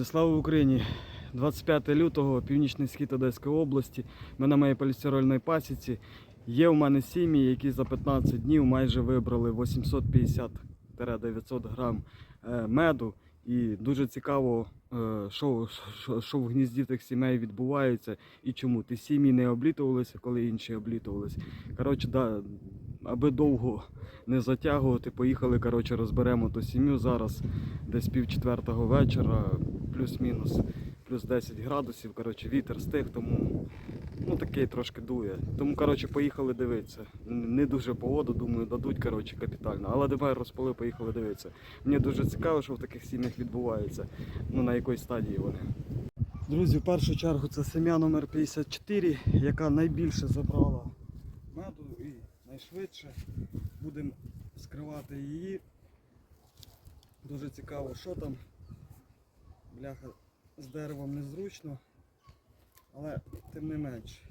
Друзі, слава Україні! 25 лютого, північний схід Одеської області. Ми на моїй полістирольній пасіці. Є у мене сім'ї, які за 15 днів майже вибрали 850-900 грам е, меду. І дуже цікаво, е, що, що в гнізді тих сімей відбувається і чому. Ті сім'ї не облітувалися, коли інші облітувалися. Коротше, да, аби довго не затягувати, поїхали, коротше, розберемо ту сім'ю зараз десь пів четвертого вечора, плюс-мінус, плюс 10 градусів. Коротше, вітер стих, тому ну такий трошки дує. Тому коротше, поїхали дивитися. Не дуже погоду, думаю, дадуть коротше, капітально. Але давай розпали, поїхали дивитися. Мені дуже цікаво, що в таких сім'ях відбувається. Ну на якій стадії вони. Друзі, в першу чергу це сім'я номер 54, яка найбільше забрала меду і найшвидше. Будемо скривати її. Дуже цікаво, що там. Бляха з деревом незручно, але тим не менш.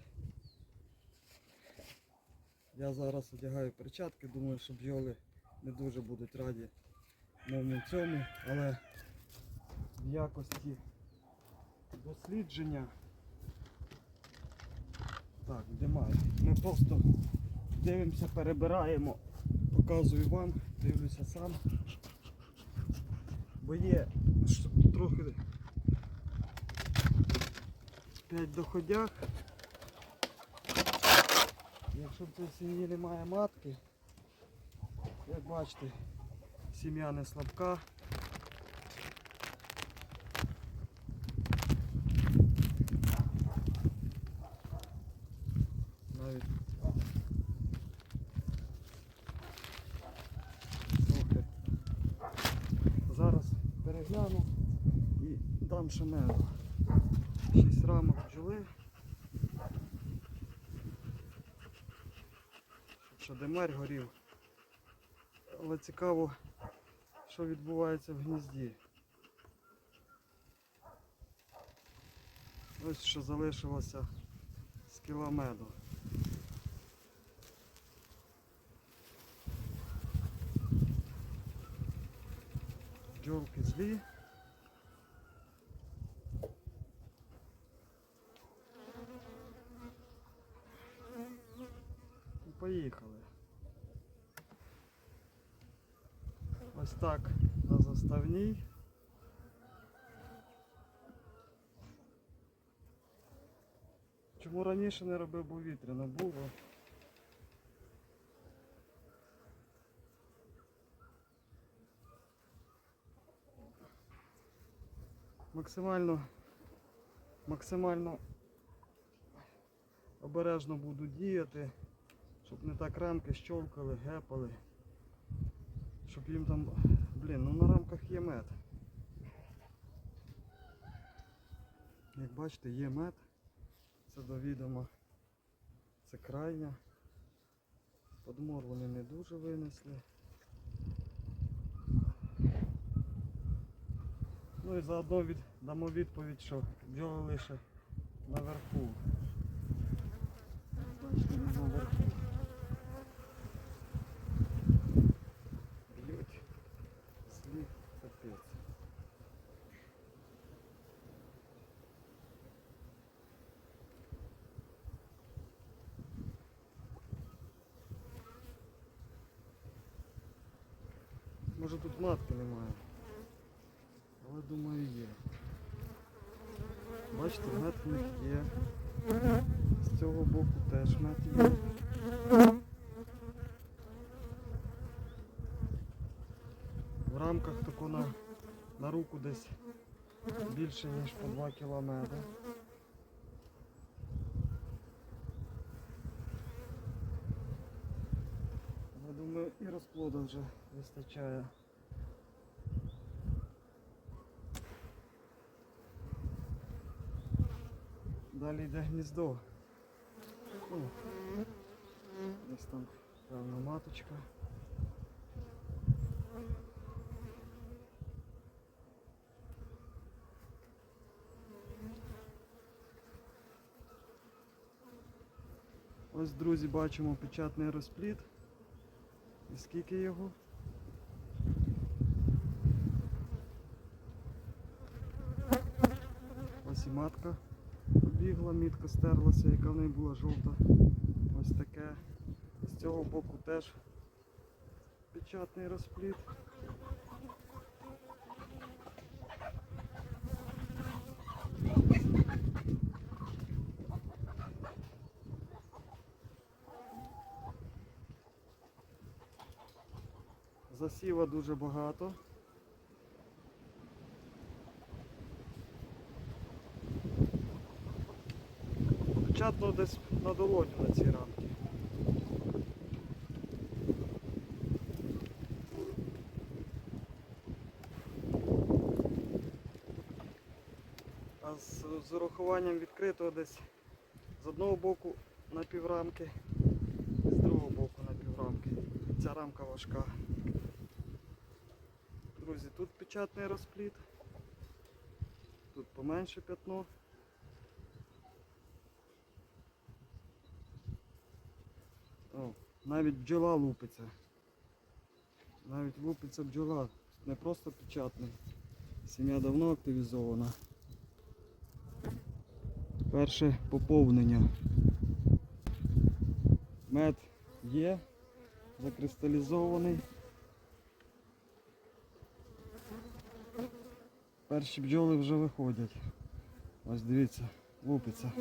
Я зараз одягаю перчатки, думаю, що бджоли не дуже будуть раді новому цьому, але в якості дослідження. Так, немає. Ми просто дивимося, перебираємо, показую вам, дивлюся сам. Бо є трохи 5 доходяг. Якщо в цій сім'ї немає матки, як бачите, сім'я не слабка. Навіть трохи. Зараз перегляну і дам ще меду. 6 рамок бджоли. Щоб ще демер горів. Але цікаво, що відбувається в гнізді. Ось що залишилося з кіла Бджолки злі. І поїхали. Ось так на заставній. Чому раніше не робив, бо вітряно було. Максимально максимально обережно буду діяти, щоб не так рамки щолкали, гепали, щоб їм там... Блін, ну на рамках є мед. Як бачите, є мед. Це до відома. Це крайня. Подмор вони не дуже винесли. Ну і заодно від, дамо відповідь, що бджоли лише наверху. Б'ють. Слід капець. Може тут матки немає. Думаю є. Бачите, мед в них є. З цього боку теж мед є. В рамках тако на, на руку десь більше ніж по 2 кг меду. Я думаю, і розплоду вже вистачає. Далі йде гніздо. Ну, десь там певна маточка. Ось, друзі, бачимо печатний розплід. І скільки його? Ось і матка побігла, мітка стерлася, яка в неї була жовта. Ось таке. З цього боку теж печатний розпліт. Засіва дуже багато. Печатно десь на долоню на ці рамки. А з, з урахуванням відкритого десь з одного боку на піврамки, з другого боку на піврамки. Ця рамка важка. Друзі, тут печатний розпліт, тут поменше п'ятно. О, навіть бджола лупиться. Навіть лупиться бджола. Не просто печатний. Сім'я давно активізована. Перше поповнення. Мед є, закристалізований. Перші бджоли вже виходять. Ось дивіться, лупиться.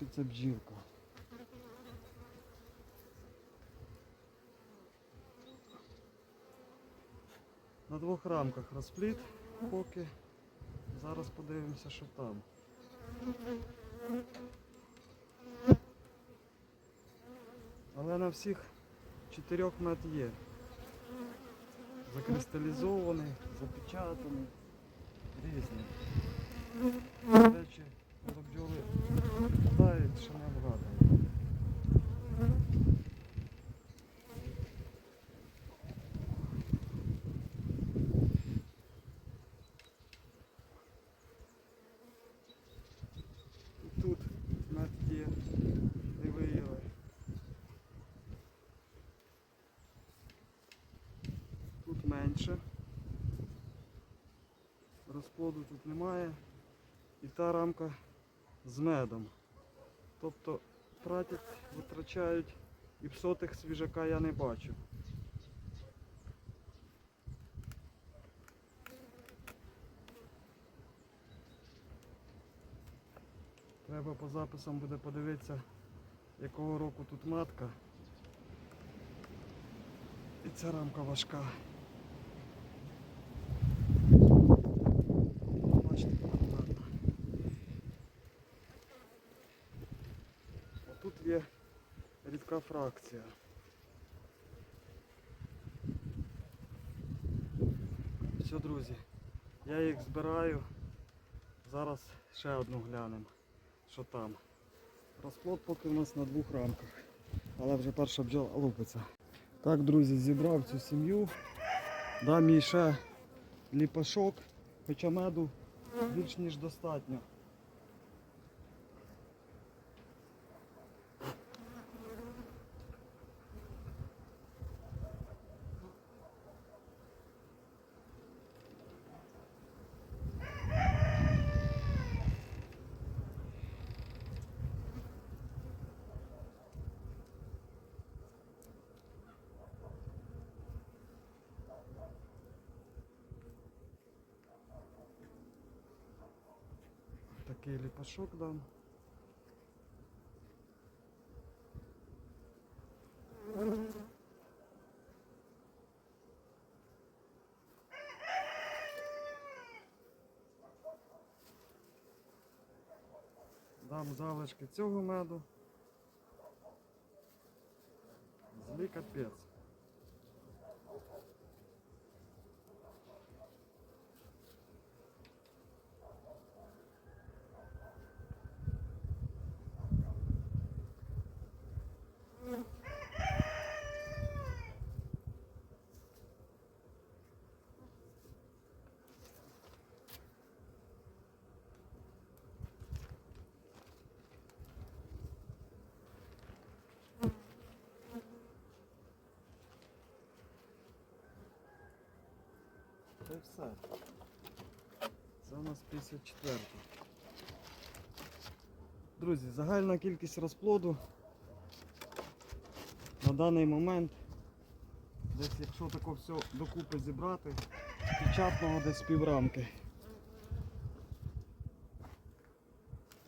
Лупиться бджілка. На двох рамках розпліт поки. Зараз подивимося, що там. Але на всіх чотирьох мед є. Закристалізований, запечатаний, різний. До речі, до бджоли літають, що не вгадано. Тут мед є, не виїли. Тут менше. Розплоду тут немає. І та рамка з медом. Тобто тратять, витрачають і в сотих свіжака я не бачу. Треба по записам буде подивитися, якого року тут матка. І ця рамка важка. Бачите, акуратно. А тут є рідка фракція. Все, друзі, я їх збираю. Зараз ще одну глянемо, що там. Розплод поки в нас на двох рамках. Але вже перша бджола лупиться. Так, друзі, зібрав цю сім'ю. Дам їй ще ліпашок, хоча меду більш ніж достатньо. Такий ліпашок дам. Дам залишки цього меду. Злий капець. І все. Це у нас 54. Друзі, загальна кількість розплоду на даний момент, десь якщо тако все докупи зібрати, печатного десь піврамки.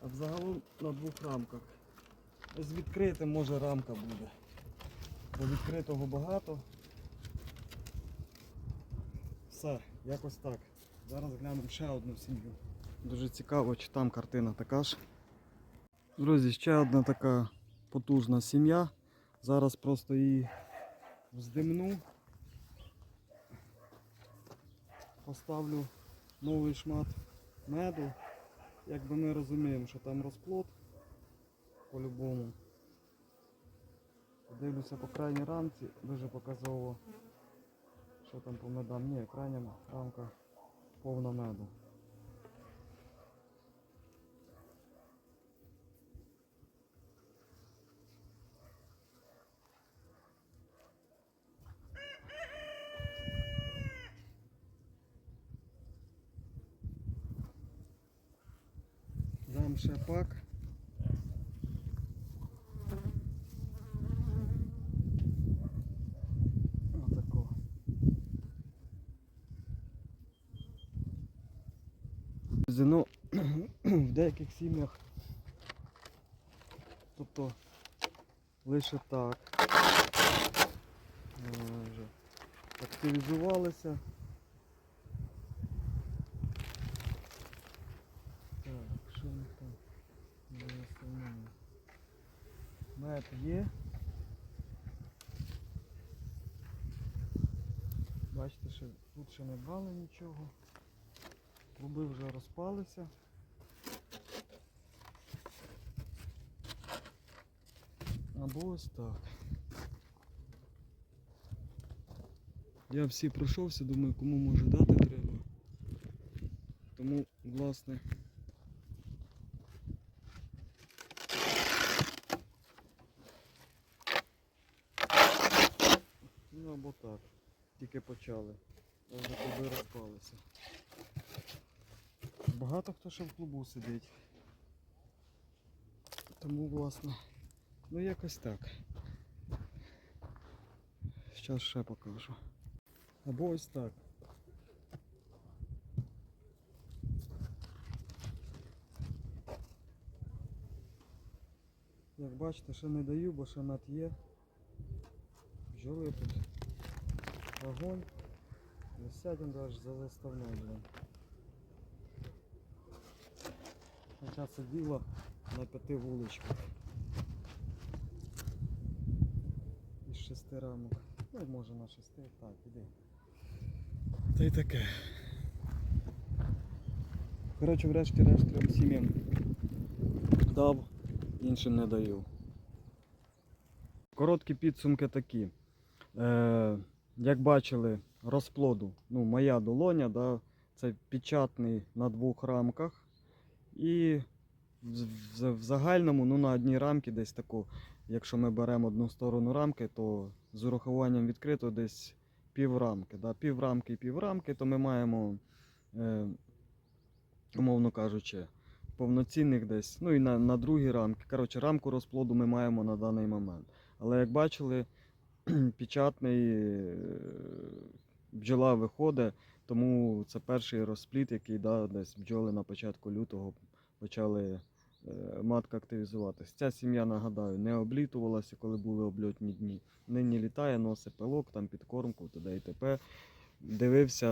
А взагалом на двох рамках. З відкритим може рамка буде. Бо відкритого багато. Все, якось так. Зараз глянемо ще одну сім'ю. Дуже цікаво, чи там картина така ж. Друзі, ще одна така потужна сім'я. Зараз просто її вздимну. Поставлю новий шмат меду. Якби ми розуміємо, що там розплод по-любому. Дивлюся по крайній рамці, дуже показово, що там по медам. Ні, крайня рамка повна меду. Дам ще пак. Отако. Друзі, Ну, деяких сім'ях, тобто лише так. е, Вже активізувалися. Так, що ми там? Не основне. Мед є. Бачите, що тут ще не брали нічого. Труби вже розпалися. Або ось так. Я всі пройшовся, думаю, кому може дати треба. Тому, власне. Ну або так. Тільки почали. А вже туди розпалися. Багато хто ще в клубу сидить. Тому власне. Ну якось так. Зараз ще покажу. Або ось так. Як бачите, ще не даю, бо ще мед є. Бджоли тут. Огонь. Не сядемо за заставной, блин. Хоча це діло на п'яти вуличках. Шести рамок. Ну, може на шести. Так, іди. Та й таке. Коротше, врешті-решт трьом сім'ям дав, іншим не даю. Короткі підсумки такі. Е, як бачили, розплоду, ну, моя долоня, да, це печатний на двох рамках. І в, в, в загальному ну, на одній рамці десь таку, якщо ми беремо одну сторону рамки, то з урахуванням відкрито десь пів рамки. Да, пів рамки і пів рамки, то ми маємо, е, умовно кажучи, повноцінних десь, ну і на, на другій рамки. Коротше, рамку розплоду ми маємо на даний момент. Але як бачили, печатний е, бджола виходить, тому це перший розпліт, який да, десь бджоли на початку лютого почали матка активізуватися. Ця сім'я, нагадаю, не облітувалася, коли були обльотні дні. Нині літає, носить пилок, там підкормку, т.д. і т.п. Дивився,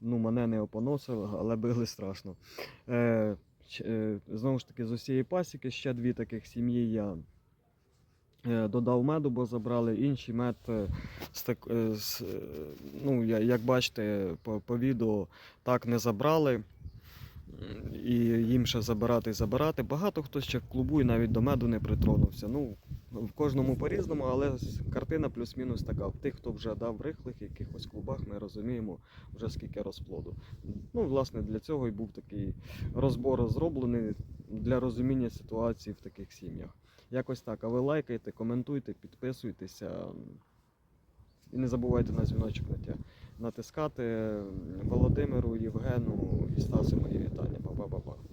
ну мене не опоносило, але били страшно. Е, е, знову ж таки, з усієї пасіки ще дві таких сім'ї я е, додав меду, бо забрали інший мед. е, з так, е, з, е, ну, як бачите по, по відео, так не забрали. І їм ще забирати і забирати. Багато хто ще клубує, навіть до меду не притронувся. Ну, в кожному по-різному, але картина плюс-мінус така. В тих, хто вже дав рихлих якихось клубах, ми розуміємо вже скільки розплоду. Ну, власне, для цього і був такий розбор зроблений для розуміння ситуації в таких сім'ях. Якось так. А ви лайкайте, коментуйте, підписуйтеся. І не забувайте на дзвіночок натя- натискати. Володимиру, Євгену і Стасу мої вітання. Па-па-па-па.